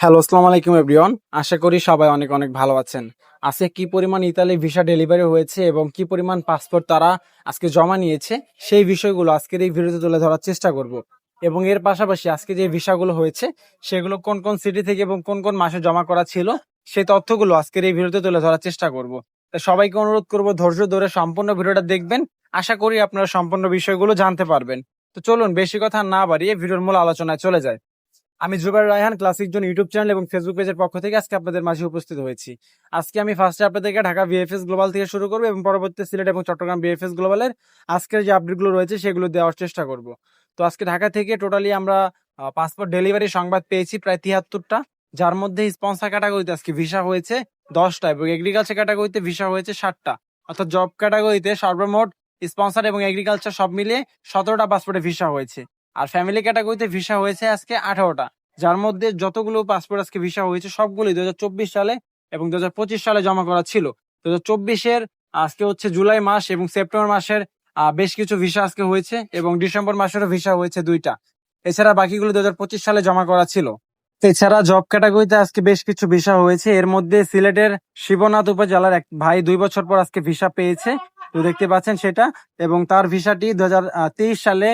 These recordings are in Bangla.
হ্যালো, আসসালামু আলাইকুম এভরিওয়ান। আশা করি সবাই অনেক অনেক ভালো আছেন। আজকে কি পরিমাণ ইতালি ভিসা ডেলিভারি হয়েছে এবং কি পরিমাণ পাসপোর্ট তারা আজকে জমা নিয়েছে, সেই বিষয়গুলো আজকের এই ভিডিওতে তুলে ধরার চেষ্টা করব। এবং এর পাশাপাশি আজকে যে ভিসাগুলো হয়েছে, সেগুলো কোন কোন সিটি থেকে এবং কোন কোন মাসে জমা করা ছিল, সেই তথ্যগুলো আজকের এই ভিডিওতে তুলে ধরার চেষ্টা করব। তাই সবাইকে অনুরোধ করব, ধৈর্য ধরে সম্পূর্ণ ভিডিওটা দেখবেন। আশা করি আপনারা সম্পূর্ণ বিষয়গুলো জানতে পারবেন। তো চলুন, বেশি কথা না বাড়িয়ে ভিডিওর মূল আলোচনায় চলে যায় আমি জুবাইর রায়হান ক্লাসিক জন ইউটিউব চ্যানেল এবং ফেসবুক পেজের পক্ষ থেকে আজকে আপনাদের মাঝে উপস্থিত হয়েছি। আজকে আমি ফার্স্টে আপনাদেরকে ঢাকা বিএফএস গ্লোবাল থেকে শুরু করব এবং পরবর্তী সিলেট এবং চট্টগ্রাম বিএফএস গ্লোবালের আজকের যে আপডেটগুলো রয়েছে সেগুলো দেওয়ার চেষ্টা করব। তো আজকে ঢাকা থেকে টোটালি আমরা পাসপোর্ট ডেলিভারি সংবাদ পেয়েছি প্রায় তিয়াত্তরটা যার মধ্যে স্পন্সার ক্যাটাগরিতে আজকে ভিসা হয়েছে দশটা এবং এগ্রিকালচার ক্যাটাগরিতে ভিসা হয়েছে ষাটটা। অর্থাৎ জব ক্যাটাগরিতে সর্বমোট স্পন্সার এবং এগ্রিকালচার সব মিলিয়ে সতেরোটা পাসপোর্টে ভিসা হয়েছে। আর ফ্যামিলি ক্যাটাগরিতে ভিসা হয়েছে আজকে আঠারোটা, যার মধ্যে যতগুলো পাসপোর্ট আজকে ভিসা হয়েছে, সবগুলোই দু হাজার সালে এবং দু হাজার পঁচিশ সালে জমা করা ছিল। দু চব্বিশের আজকে হচ্ছে জুলাই মাস এবং সেপ্টেম্বর মাসের বেশ কিছু ভিসা আজকে হয়েছে এবং ডিসেম্বর মাসেরও ভিসা হয়েছে দুইটা। এছাড়া বাকিগুলো দু হাজার পঁচিশ সালে জমা করা ছিল। এছাড়া জব ক্যাটাগরিতে আজকে বেশ কিছু ভিসা হয়েছে। এর মধ্যে সিলেটের শিবনাথ উপজেলার এক ভাই দুই বছর পর আজকে ভিসা পেয়েছে। তো দেখতে পাচ্ছেন সেটা এবং তার ভিসাটি দু হাজার তেইশ সালে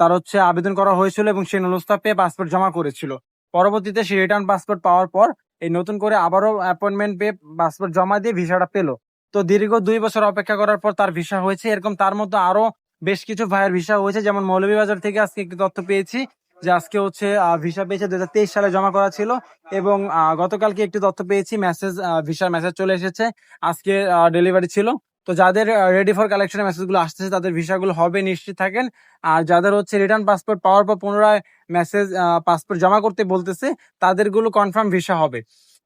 তার হচ্ছে আবেদন করা হয়েছিল এবং সে নুলস্তা পেয়ে পাসপোর্ট জমা করেছিল। পরবর্তীতে সে রিটার্ন পাসপোর্ট পাওয়ার পর এই নতুন করে আবারও অ্যাপয়েন্টমেন্ট পেয়ে পাসপোর্ট জমা দিয়ে ভিসাটা পেল। তো দীর্ঘ দুই বছর অপেক্ষা করার পর তার ভিসা হয়েছে। এরকম তার মধ্যে আরও বেশ কিছু ভাইয়ের ভিসা হয়েছে। যেমন মৌলভীবাজার থেকে আজকে একটি তথ্য পেয়েছি যে আজকে হচ্ছে ভিসা পেয়েছে দুই হাজার তেইশ সালে জমা করা ছিল এবং গতকালকে একটি তথ্য পেয়েছি মেসেজ ভিসার মেসেজ চলে এসেছে। আজকে ডেলিভারি ছিল। তো যাদের রেডি ফর কালেকশনের মেসেজগুলো আসতেছে, তাদের ভিসাগুলো হবে, নিশ্চিত থাকেন। আর যাদের হচ্ছে রিটার্ন পাসপোর্ট পাওয়ার পর পুনরায় মেসেজ পাসপোর্ট জমা করতে বলতেছে, তাদেরগুলো কনফার্ম ভিসা হবে।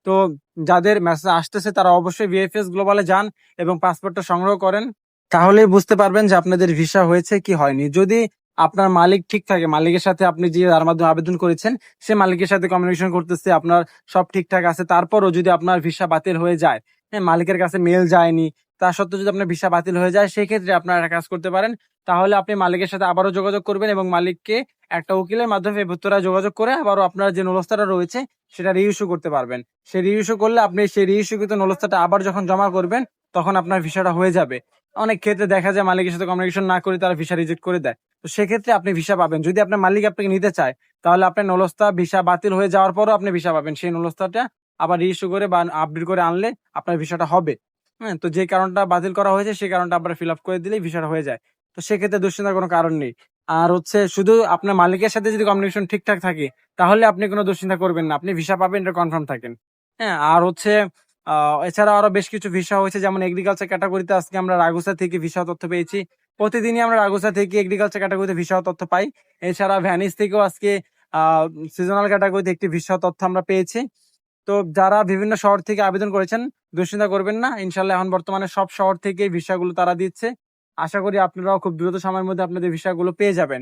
তো যাদের মেসেজ আসতেছে, তারা অবশ্যই ভিএফএস গ্লোবালে যান এবং পাসপোর্টটা সংগ্রহ করেন। তাহলেই বুঝতে পারবেন যে আপনাদের ভিসা হয়েছে কি হয়নি। যদি আপনার মালিক ঠিক থাকে, মালিকের সাথে আপনি যে যার মাধ্যমে আবেদন করেছেন, সে মালিকের সাথে কমিউনিকেশন করতেছে, আপনার সব ঠিকঠাক আছে, তারপরও যদি আপনার ভিসা বাতিল হয়ে যায় হ্যাঁ মালিকের কাছে মেল যায়নি তা সত্ত্বেও যদি আপনার ভিসা বাতিল হয়ে যায়, সেক্ষেত্রে আপনারা একটা কাজ করতে পারেন। তাহলে আপনি মালিকের সাথে আবারও যোগাযোগ করবেন এবং মালিককে একটা উকিলের মাধ্যমে ভুত্তরায় যোগাযোগ করে আবারও আপনার যে নলস্তাটা রয়েছে, সেটা রিইস্যু করতে পারবেন। সেই রিইস্যু করলে আপনি সেই রিইস্যুকৃত নলস্তাটা আবার যখন জমা করবেন, তখন আপনার ভিসাটা হয়ে যাবে। অনেক ক্ষেত্রে দেখা যায় মালিকের সাথে কমিউনিকেশন না করে তারা ভিসা রিজেক্ট করে দেয়। তো সেক্ষেত্রে আপনি ভিসা পাবেন। যদি আপনার মালিক আপনাকে নিতে চায়, তাহলে আপনার নলস্তা ভিসা বাতিল হয়ে যাওয়ার পরও আপনি ভিসা পাবেন। সেই নলস্তাটা আবার রিইস্যু করে বা আপডেট করে আনলে আপনার ভিসাটা হবে। হ্যাঁ তো যে কারণটা বাতিল করা হয়েছে সেই কারণটা আবার ফিল আপ করে দিলেই ভিসাটা হয়ে যায়। তো সেক্ষেত্রে দুশ্চিন্তার কোনো কারণ নেই। আর হচ্ছে শুধু আপনার মালিকের সাথে যদি কমিউনিকেশন ঠিকঠাক থাকে, তাহলে আপনি কোনো দুশ্চিন্তা করবেন না। আপনি ভিসা পাবেন, এটা কনফার্ম থাকেন। হ্যাঁ আর হচ্ছে এছাড়া আরও বেশ কিছু ভিসা হয়েছে, যেমন এগ্রিকালচার ক্যাটাগরিতে আজকে আমরা রাগুসা থেকে ভিসা তথ্য পেয়েছি। প্রতিদিনই আমরা রাগুসা থেকে এগ্রিকালচার ক্যাটাগরিতে ভিসা তথ্য পাই। এছাড়া ভ্যানিস থেকেও আজকে সিজনাল ক্যাটাগরিতে একটি ভিসা তথ্য আমরা পেয়েছি। তো যারা বিভিন্ন শহর থেকে আবেদন করেছেন, দুশ্চিন্তা করবেন না। ইনশাল্লাহ এখন বর্তমানে সব শহর থেকে ভিসাগুলো তারা দিচ্ছে। আশা করি আপনারাও খুব দ্রুত সময়ের মধ্যে আপনাদের ভিসাগুলো পেয়ে যাবেন।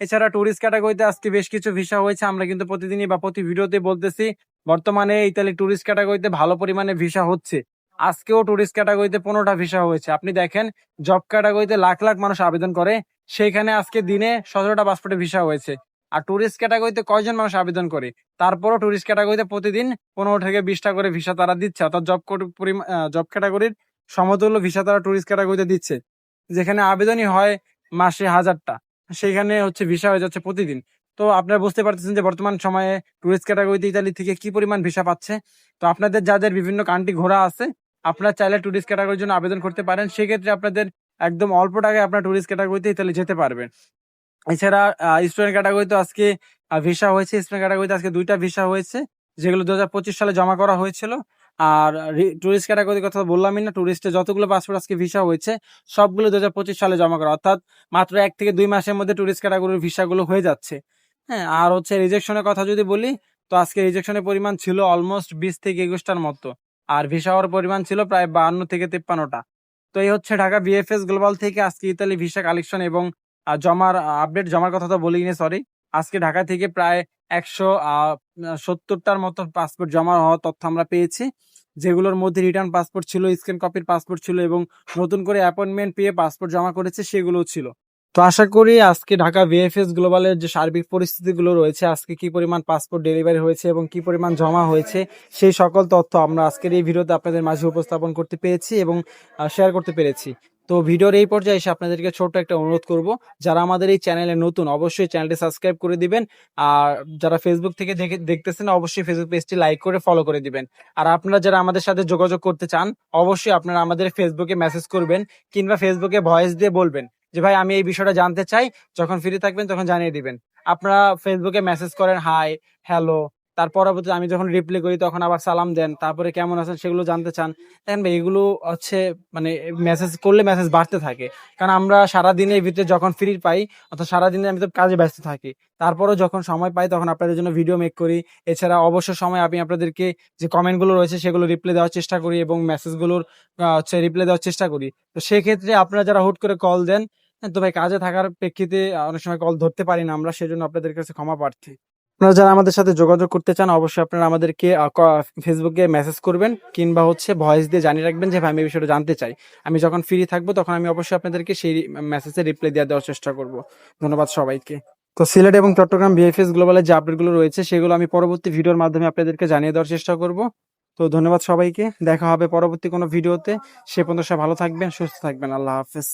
এছাড়া ট্যুরিস্ট ক্যাটাগরিতে আজকে বেশ কিছু ভিসা হয়েছে। আমরা কিন্তু প্রতিদিনই বা প্রতি ভিডিওতে বলতেছি, বর্তমানে ইতালি ট্যুরিস্ট ক্যাটাগরিতে ভালো পরিমাণে ভিসা হচ্ছে। আজকেও ট্যুরিস্ট ক্যাটাগরিতে পনেরোটা ভিসা হয়েছে। আপনি দেখেন জব ক্যাটাগরিতে লাখ লাখ মানুষ আবেদন করে। সেইখানে আজকে দিনে সতেরোটা পাসপোর্টে ভিসা হয়েছে। আর ট্যুরিস্ট ক্যাটাগরিতে কয়জন মানুষ আবেদন করে? তারপরও ট্যুরিস্ট ক্যাটাগরিতে প্রতিদিন পনেরো থেকে বিশটা করে ভিসা তারা দিচ্ছে। অর্থাৎ জব জব ক্যাটাগরির সমতুল্য ভিসা তারা ট্যুরিস্ট ক্যাটাগরিতে দিচ্ছে। যেখানে আবেদনই হয় মাসে হাজারটা সেখানে হচ্ছে ভিসা হয়ে যাচ্ছে প্রতিদিন। তো আপনারা বুঝতে পারতেছেন যে বর্তমান সময়ে টুরিস্ট ক্যাটাগরিতে ইতালি থেকে কি পরিমাণ ভিসা পাচ্ছে? তো আপনাদের যাদের বিভিন্ন কান্ট্রি ঘোরা আছে, আপনারা চাইলে টুরিস্ট ক্যাটাগরির জন্য আবেদন করতে পারেন। সেক্ষেত্রে আপনাদের একদম অল্প টাকায় আপনার টুরিস্ট ক্যাটাগরিতে ইতালি যেতে পারবেন। এছাড়া স্টুডেন্ট ক্যাটাগরিতে আজকে ভিসা হয়েছে। স্টুডেন্ট ক্যাটাগরিতে আজকে দুইটা ভিসা হয়েছে, যেগুলো দু হাজার পঁচিশ সালে জমা করা হয়েছিল। আর টুরিস্ট ক্যাটাগরির কথা বললামই না টুরিস্টে যতগুলো পাসপোর্ট আজকে ভিসা হয়েছে, সবগুলো দু হাজার পঁচিশ সালে জমা করা। অর্থাৎ, মাত্র এক থেকে দুই মাসের মধ্যে টুরিস্ট ক্যাটাগরির ভিসাগুলো হয়ে যাচ্ছে। হ্যাঁ আর হচ্ছে রিজেকশনের কথা যদি বলি, তো আজকে রিজেকশনের পরিমাণ ছিল অলমোস্ট বিশ থেকে একুশটার মতো। আর ভিসা হওয়ার পরিমাণ ছিল প্রায় বাহান্ন থেকে তেপ্পান্নটা। তো এই হচ্ছে ঢাকা বিএফএস গ্লোবাল থেকে আজকে ইতালি ভিসা কালেকশন এবং জমার আপডেট জমার কথা তো বলিনি সরি আজকে ঢাকা থেকে প্রায় একশো সত্তরটার মতো পাসপোর্ট জমা হওয়ার তথ্য আমরা পেয়েছি, যেগুলোর মধ্যে রিটার্ন পাসপোর্ট ছিল স্ক্যান কপির পাসপোর্ট ছিল এবং নতুন করে অ্যাপয়েন্টমেন্ট পেয়ে পাসপোর্ট জমা করেছে সেগুলো ছিল। তো আশা করি আজকে ঢাকা ভিএফএস গ্লোবালের যে সার্বিক পরিস্থিতিগুলো রয়েছে, আজকে কি পরিমাণ পাসপোর্ট ডেলিভারি হয়েছে এবং কি পরিমাণ জমা হয়েছে, সেই সকল তথ্য আমরা আজকের এই ভিডিওতে আপনাদের মাঝে উপস্থাপন করতে পেরেছি এবং শেয়ার করতে পেরেছি। তো ভিডিওর এই পর্যায়ে এসে আপনাদেরকে ছোট্ট একটা অনুরোধ করব, যারা আমাদের এই চ্যানেলে নতুন অবশ্যই চ্যানেলটি সাবস্ক্রাইব করে দিবেন, আর যারা ফেসবুক থেকে দেখে, দেখতেছেন অবশ্যই ফেসবুক পেজটি লাইক করে ফলো করে দিবেন। আর আপনারা যারা আমাদের সাথে যোগাযোগ করতে চান, অবশ্যই আপনারা আমাদের ফেসবুকে মেসেজ করবেন, কিংবা ফেসবুকে ভয়েস দিয়ে বলবেন যে, ভাই, আমি এই বিষয়টা জানতে চাই। যখন ফ্রি থাকবেন, তখন জানিয়ে দিবেন। আপনারা ফেসবুকে মেসেজ করেন হাই হ্যালো তার পরবর্তীতে আমি যখন রিপ্লাই করি, তখন আবার সালাম দেন। তারপরে কেমন আছেন সেগুলো জানতে চান। দেখেন ভাই, এগুলো হচ্ছে মানে মেসেজ করলে মেসেজ বাড়তে থাকে। কারণ আমরা সারা দিনের ভিতরে যখন ফ্রি পাই, অর্থাৎ সারাদিনে আমি তো কাজে ব্যস্ত থাকি, তারপরেও যখন সময় পাই, তখন আপনাদের জন্য ভিডিও মেক করি। এছাড়া অবশ্য সময় আমি আপনাদেরকে যে কমেন্টগুলো রয়েছে, সেগুলো রিপ্লাই দেওয়ার চেষ্টা করি এবং মেসেজগুলোর হচ্ছে রিপ্লাই দেওয়ার চেষ্টা করি। তো সেক্ষেত্রে আপনারা যারা হুট করে কল দেন, তো ভাই, কাজে থাকার প্রেক্ষিতে অনেক সময় কল ধরতে পারি না আমরা, সেজন্য আপনাদের কাছে ক্ষমা প্রার্থী। আপনারা যারা আমাদের সাথে যোগাযোগ করতে চান, অবশ্যই আপনারা আমাদেরকে ফেসবুকে মেসেজ করবেন, কিংবা হচ্ছে ভয়েস দিয়ে জানিয়ে রাখবেন যে, ভাই, আমি বিষয়টা জানতে চাই। আমি যখন ফ্রি থাকব, তখন আমি অবশ্যই আপনাদেরকে সেই মেসেজে রিপ্লাই দিয়ে দেওয়ার চেষ্টা করব। ধন্যবাদ সবাইকে। তো সিলেট এবং চট্টগ্রাম বিএফএস গ্লোবালের যে আপডেটগুলো রয়েছে, সেগুলো আমি পরবর্তী ভিডিওর মাধ্যমে আপনাদেরকে জানিয়ে দেওয়ার চেষ্টা করব। তো ধন্যবাদ সবাইকে। দেখা হবে পরবর্তী কোনো ভিডিওতে। সে পর্যন্ত সব ভালো থাকবেন, সুস্থ থাকবেন। আল্লাহ হাফেজ।